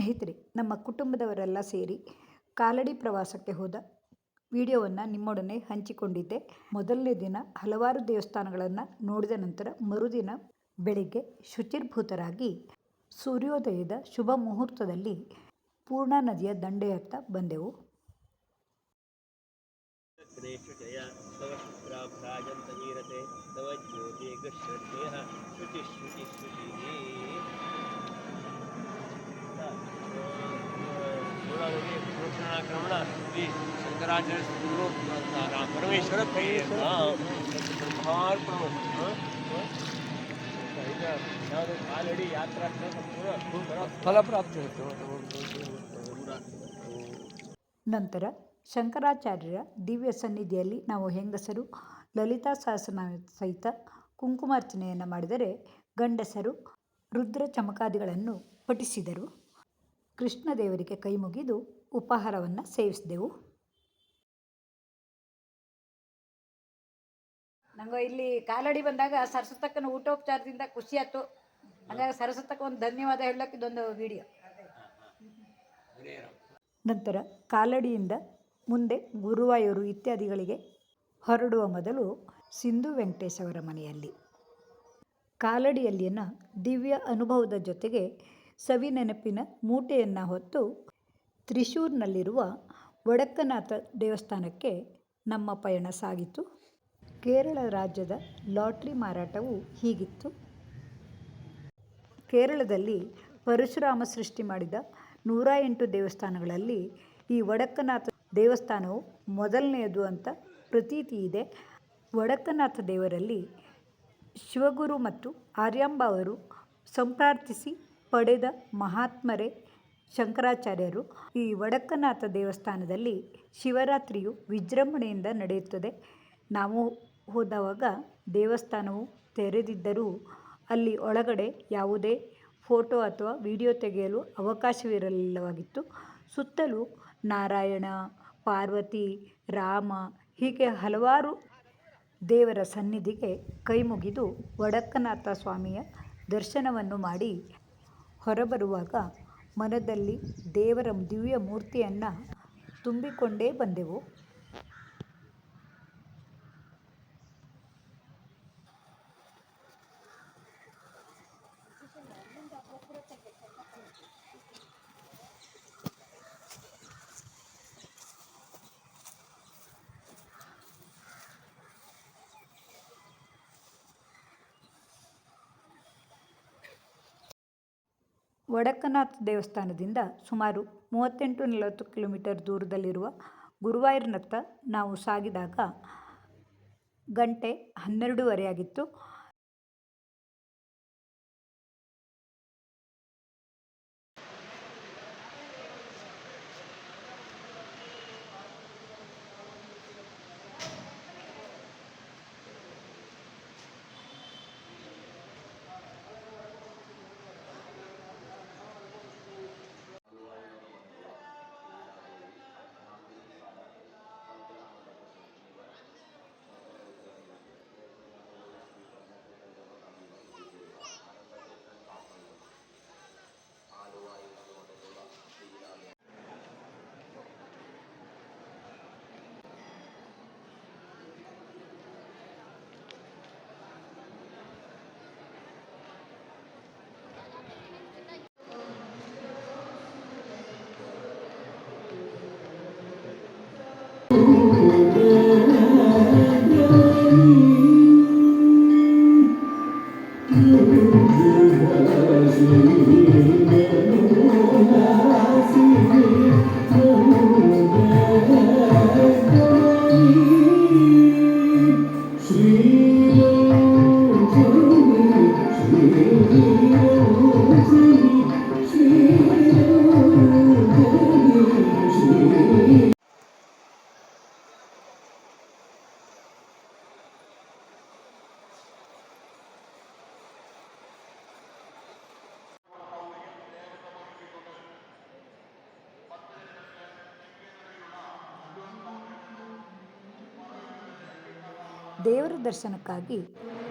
ಸ್ನೇಹಿತರೆ, ನಮ್ಮ ಕುಟುಂಬದವರೆಲ್ಲ ಸೇರಿ ಕಾಲಡಿ ಪ್ರವಾಸಕ್ಕೆ ಹೋದ ವಿಡಿಯೋವನ್ನು ನಿಮ್ಮೊಡನೆ ಹಂಚಿಕೊಂಡಿದ್ದೆ. ಮೊದಲನೇ ದಿನ ಹಲವಾರು ದೇವಸ್ಥಾನಗಳನ್ನು ನೋಡಿದ ನಂತರ ಮರುದಿನ ಬೆಳಿಗ್ಗೆ ಶುಚಿರ್ಭೂತರಾಗಿ ಸೂರ್ಯೋದಯದ ಶುಭ ಮುಹೂರ್ತದಲ್ಲಿ ಪೂರ್ಣಾ ನದಿಯ ದಂಡೆಯತ್ತ ಬಂದೆವು. ತವ शुचिः ಪೂರ್ಣಾಕ್ರಮಣ ಶ್ರೀ ಶಂಕರಾಚಾರ್ಯ ಗುರು ಪರಮೇಶ್ವರ ಕೈ ಬ್ರಹ್ಮಾರ್ಪಣ ಯಾವುದು ಕಾಲಡಿ ಯಾತ್ರಾ ಫಲಪ್ರಾಪ್ತಿ ನಂತರ ಶಂಕರಾಚಾರ್ಯರ ದಿವ್ಯ ಸನ್ನಿಧಿಯಲ್ಲಿ ನಾವು ಹೆಂಗಸರು ಲಲಿತಾ ಸಹಸ್ರನ ಸಹಿತ ಕುಂಕುಮಾರ್ಚನೆಯನ್ನು ಮಾಡಿದರೆ ಗಂಡಸರು ರುದ್ರ ಚಮಕಾದಿಗಳನ್ನು ಪಠಿಸಿದರು. ಕೃಷ್ಣದೇವರಿಗೆ ಕೈ ಮುಗಿದು ಉಪಹಾರವನ್ನು ಸೇವಿಸಿದೆವು. ನಂಗೆ ಇಲ್ಲಿ ಕಾಲಡಿ ಬಂದಾಗ ಸರಸ್ವತಕ್ಕನ ಊಟೋಪಚಾರದಿಂದ ಖುಷಿ ಆಯ್ತು. ಹಾಗಾಗಿ ಸರಸ್ವತಕ್ಕ ಒಂದು ಧನ್ಯವಾದ ಹೇಳಕ್ಕೆ ಇದೊಂದು ವಿಡಿಯೋ. ನಂತರ ಕಾಲಡಿಯಿಂದ ಮುಂದೆ ಗುರುವಾಯೂರು ಇತ್ಯಾದಿಗಳಿಗೆ ಹೊರಡುವ ಮೊದಲು ಸಿಂಧು ವೆಂಕಟೇಶ್ ಅವರ ಮನೆಯಲ್ಲಿ. ಕಾಲಡಿಯಲ್ಲಿನ ದಿವ್ಯ ಅನುಭವದ ಜೊತೆಗೆ ಸವಿ ನೆನಪಿನ ಮೂಟೆಯನ್ನು ಹೊತ್ತು ತ್ರಿಶೂರ್ನಲ್ಲಿರುವ ವಡಕ್ಕನಾಥ ದೇವಸ್ಥಾನಕ್ಕೆ ನಮ್ಮ ಪಯಣ ಸಾಗಿತು. ಕೇರಳ ರಾಜ್ಯದ ಲಾಟ್ರಿ ಮಾರಾಟವು ಹೀಗಿತ್ತು. ಕೇರಳದಲ್ಲಿ ಪರಶುರಾಮ ಸೃಷ್ಟಿ ಮಾಡಿದ ನೂರ ಎಂಟು ದೇವಸ್ಥಾನಗಳಲ್ಲಿ ಈ ವಡಕ್ಕನಾಥ ದೇವಸ್ಥಾನವು ಮೊದಲನೆಯದು ಅಂತ ಪ್ರತೀತಿ ಇದೆ. ವಡಕ್ಕನಾಥ ದೇವರಲ್ಲಿ ಶಿವಗುರು ಮತ್ತು ಆರ್ಯಾಂಬ ಅವರು ಸಂಪ್ರಾರ್ಥಿಸಿ ಪಡೆದ ಮಹಾತ್ಮರೇ ಶಂಕರಾಚಾರ್ಯರು, ಈ ವಡಕ್ಕನಾಥ ದೇವಸ್ಥಾನದಲ್ಲಿ ಶಿವರಾತ್ರಿಯು ವಿಜೃಂಭಣೆಯಿಂದ ನಡೆಯುತ್ತದೆ. ನಾವು ಹೋದವಾಗ ದೇವಸ್ಥಾನವು ತೆರೆದಿದ್ದರೂ ಅಲ್ಲಿ ಒಳಗಡೆ ಯಾವುದೇ ಫೋಟೋ ಅಥವಾ ವಿಡಿಯೋ ತೆಗೆಯಲು ಅವಕಾಶವಿರಲಿಲ್ಲವಾಗಿತ್ತು. ಸುತ್ತಲೂ ನಾರಾಯಣ, ಪಾರ್ವತಿ, ರಾಮ ಹೀಗೆ ಹಲವಾರು ದೇವರ ಸನ್ನಿಧಿಗೆ ಕೈಮುಗಿದು ವಡಕ್ಕನಾಥ ಸ್ವಾಮಿಯ ದರ್ಶನವನ್ನು ಮಾಡಿ ಹೊರಬರುವಾಗ ಮನದಲ್ಲಿ ದೇವರ ದಿವ್ಯ ಮೂರ್ತಿಯನ್ನು ತುಂಬಿಕೊಂಡೇ ಬಂದೆವು. ವಡಕ್ಕನಾಥ ದೇವಸ್ಥಾನದಿಂದ ಸುಮಾರು ಮೂವತ್ತೆಂಟು ನಲವತ್ತು ಕಿಲೋಮೀಟರ್ ದೂರದಲ್ಲಿರುವ ಗುರುವಾಯೂರಿನತ್ತ ನಾವು ಸಾಗಿದಾಗ ಗಂಟೆ ಹನ್ನೆರಡೂವರೆ ಆಗಿತ್ತು. ದೇವರ ದರ್ಶನಕ್ಕಾಗಿ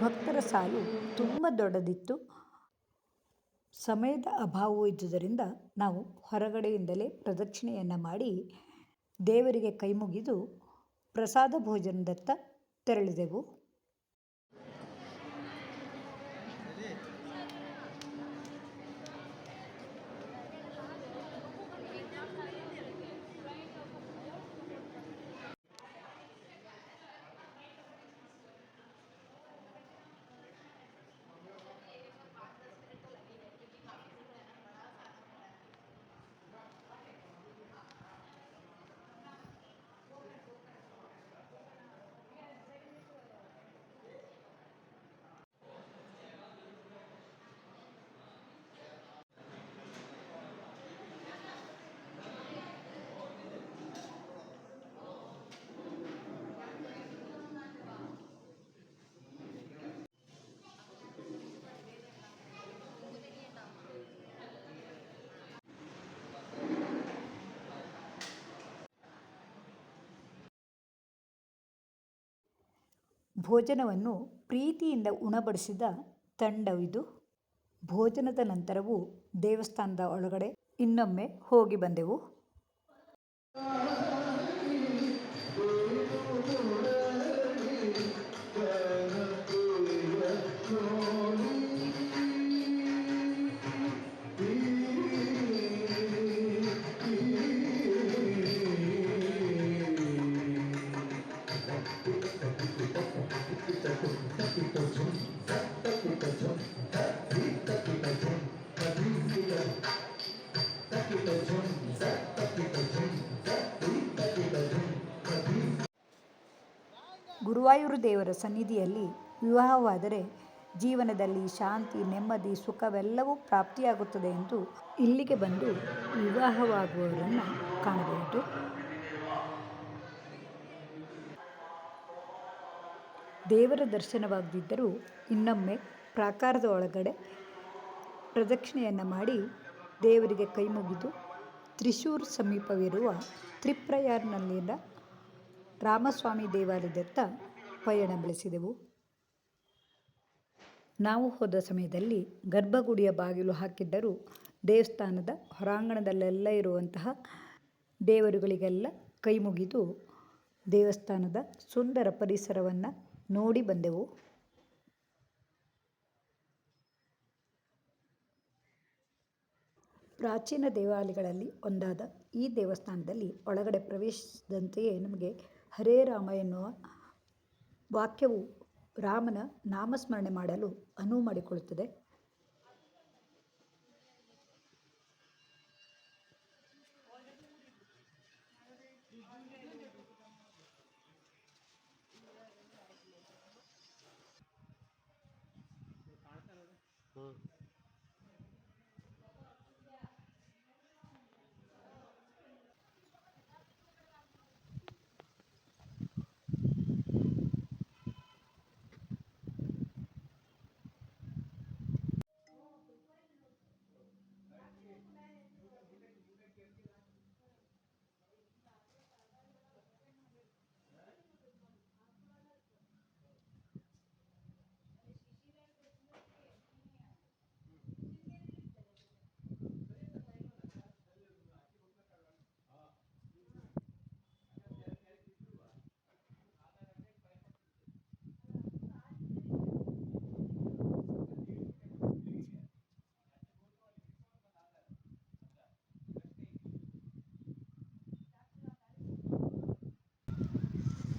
ಭಕ್ತರ ಸಾಲು ತುಂಬ ದೊಡ್ಡದಿತ್ತು. ಸಮಯದ ಅಭಾವವು ಇದ್ದುದರಿಂದ ನಾವು ಹೊರಗಡೆಯಿಂದಲೇ ಪ್ರದಕ್ಷಿಣೆಯನ್ನು ಮಾಡಿ ದೇವರಿಗೆ ಕೈಮುಗಿದು ಪ್ರಸಾದ ಭೋಜನದತ್ತ ತೆರಳಿದೆವು. ಭೋಜನವನ್ನು ಪ್ರೀತಿಯಿಂದ ಉಣಬಡಿಸಿದ ತಂಡವಿದು. ಭೋಜನದ ನಂತರವೂ ದೇವಸ್ಥಾನದ ಒಳಗಡೆ ಇನ್ನೊಮ್ಮೆ ಹೋಗಿ ಬಂದೆವು. ಗುರುವಾಯೂರು ದೇವರ ಸನ್ನಿಧಿಯಲ್ಲಿ ವಿವಾಹವಾದರೆ ಜೀವನದಲ್ಲಿ ಶಾಂತಿ, ನೆಮ್ಮದಿ, ಸುಖವೆಲ್ಲವೂ ಪ್ರಾಪ್ತಿಯಾಗುತ್ತದೆ ಎಂದು ಇಲ್ಲಿಗೆ ಬಂದು ವಿವಾಹವಾಗುವವರನ್ನು ಕಾಣಬಹುದು. ದೇವರ ದರ್ಶನವಾಗದಿದ್ದರೂ ಇನ್ನೊಮ್ಮೆ ಪ್ರಾಕಾರದ ಒಳಗಡೆ ಪ್ರದಕ್ಷಿಣೆಯನ್ನು ಮಾಡಿ ದೇವರಿಗೆ ಕೈ ಮುಗಿದು ತ್ರಿಶೂರ್ ಸಮೀಪವಿರುವ ತ್ರಿಪ್ರಯಾರ್ನಲ್ಲಿನ ರಾಮಸ್ವಾಮಿ ದೇವಾಲಯದತ್ತ ಪಯಣ ಬೆಳೆಸಿದೆವು. ನಾವು ಹೋದ ಸಮಯದಲ್ಲಿ ಗರ್ಭಗುಡಿಯ ಬಾಗಿಲು ಹಾಕಿದ್ದರೂ ದೇವಸ್ಥಾನದ ಹೊರಾಂಗಣದಲ್ಲೆಲ್ಲ ಇರುವಂತಹ ದೇವರುಗಳಿಗೆಲ್ಲ ಕೈ ಮುಗಿದು ದೇವಸ್ಥಾನದ ಸುಂದರ ಪರಿಸರವನ್ನು ನೋಡಿ ಬಂದೆವು. ಪ್ರಾಚೀನ ದೇವಾಲಯಗಳಲ್ಲಿ ಒಂದಾದ ಈ ದೇವಸ್ಥಾನದಲ್ಲಿ ಒಳಗಡೆ ಪ್ರವೇಶಿಸಿದಂತೆಯೇ ನಮಗೆ ಹರೇ ರಾಮ ಎನ್ನುವ ವಾಕ್ಯವು ರಾಮನ ನಾಮಸ್ಮರಣೆ ಮಾಡಲು ಅನುವು ಮಾಡಿಕೊಳ್ಳುತ್ತದೆ.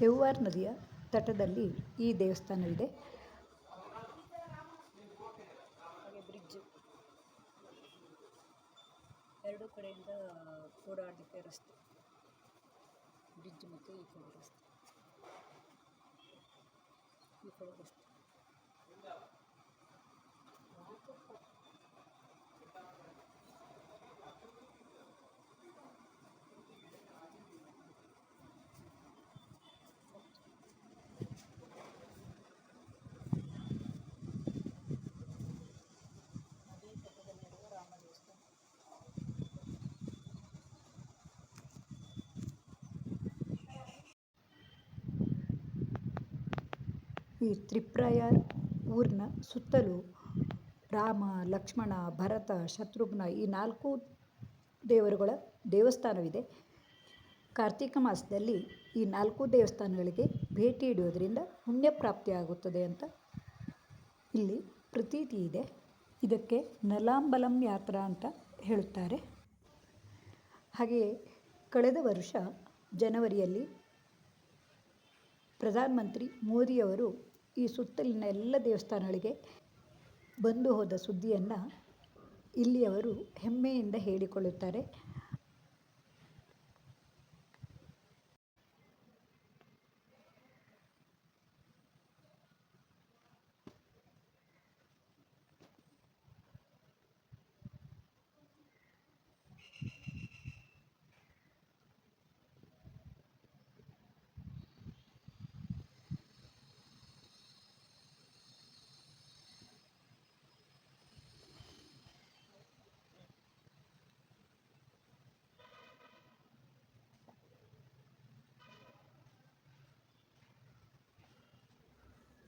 ತೆವ್ವಾರ್ ನದಿಯ ತಟದಲ್ಲಿ ಈ ದೇವಸ್ಥಾನವಿದೆ. ಬ್ರಿಡ್ಜ್ ಎರಡು ಕಡೆಯಿಂದ ಓಡಾಡಲಿಕ್ಕೆ ರಸ್ತೆ. ಬ್ರಿಡ್ಜ್ ಮತ್ತು ಈ ಕಡೆ ರಸ್ತೆ. ಈ ಕಡೆ ರಸ್ತೆ. ಈ ತ್ರಿಪ್ರಯಾರ್ ಊರಿನ ಸುತ್ತಲೂ ರಾಮ, ಲಕ್ಷ್ಮಣ, ಭರತ, ಶತ್ರುಘ್ನ ಈ ನಾಲ್ಕು ದೇವರುಗಳ ದೇವಸ್ಥಾನವಿದೆ. ಕಾರ್ತಿಕ ಮಾಸದಲ್ಲಿ ಈ ನಾಲ್ಕು ದೇವಸ್ಥಾನಗಳಿಗೆ ಭೇಟಿ ಇಡುವುದರಿಂದ ಪುಣ್ಯ ಪ್ರಾಪ್ತಿಯಾಗುತ್ತದೆ ಅಂತ ಇಲ್ಲಿ ಪ್ರತೀತಿ ಇದೆ. ಇದಕ್ಕೆ ನಲಾಂಬಲಂ ಯಾತ್ರಾ ಅಂತ ಹೇಳುತ್ತಾರೆ. ಹಾಗೆಯೇ ಕಳೆದ ವರ್ಷ ಜನವರಿಯಲ್ಲಿ ಪ್ರಧಾನಮಂತ್ರಿ ಮೋದಿಯವರು ಈ ಸುತ್ತಲಿನ ಎಲ್ಲ ದೇವಸ್ಥಾನಗಳಿಗೆ ಬಂದು ಹೋದ ಸುದ್ದಿಯನ್ನು ಇಲ್ಲಿಯವರು ಹೆಮ್ಮೆಯಿಂದ ಹೇಳಿಕೊಳ್ಳುತ್ತಾರೆ.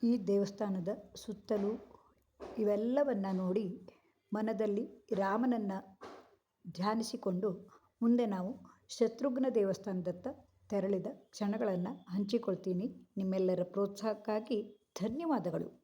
ಈ ದೇವಸ್ಥಾನದ ಸುತ್ತಲೂ ಇವೆಲ್ಲವನ್ನು ನೋಡಿ ಮನದಲ್ಲಿ ರಾಮನನ್ನು ಧ್ಯಾನಿಸಿಕೊಂಡು ಮುಂದೆ ನಾವು ಶತ್ರುಘ್ನ ದೇವಸ್ಥಾನದತ್ತ ತೆರಳಿದ ಕ್ಷಣಗಳನ್ನು ಹಂಚಿಕೊಳ್ತೀನಿ. ನಿಮ್ಮೆಲ್ಲರ ಪ್ರೋತ್ಸಾಹಕ್ಕಾಗಿ ಧನ್ಯವಾದಗಳು.